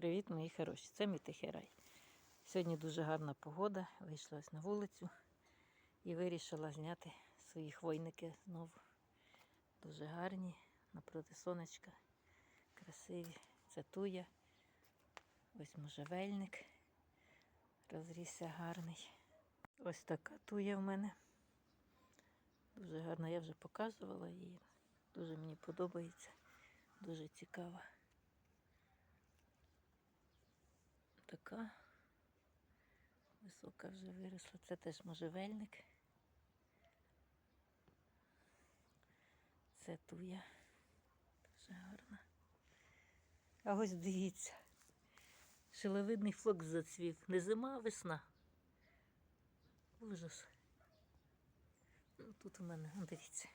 Привіт, мої хороші. Це мій тихий рай. Сьогодні дуже гарна погода. Вийшла ось на вулицю і вирішила зняти свої хвойники знову. Дуже гарні, напроти сонечка, красиві. Це туя. Ось можжевельник. Розрісся гарний. Ось така туя в мене. Дуже гарна, я вже показувала її. Дуже мені подобається. Дуже цікава. Така висока вже виросла. Це теж можжевельник. Це туя. Дуже гарна. А ось дивіться. Шиловидний флокс зацвів. Не зима, а весна. Ужас. Ну, Тут у мене, дивіться.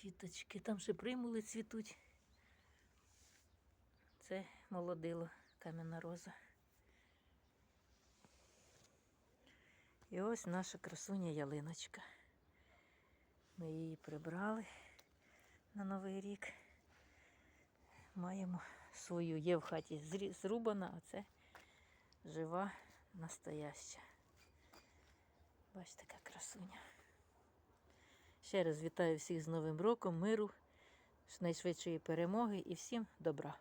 Квіточки, там ще примули цвітуть. Це молодило кам'яна роза. І ось наша красуня ялиночка. Ми її прибрали на Новий рік. Маємо свою, є в хаті зрубана, а це жива, настояща. Бачите, яка красуня. Ще раз вітаю всіх з Новим роком, миру, найшвидшої перемоги і всім добра.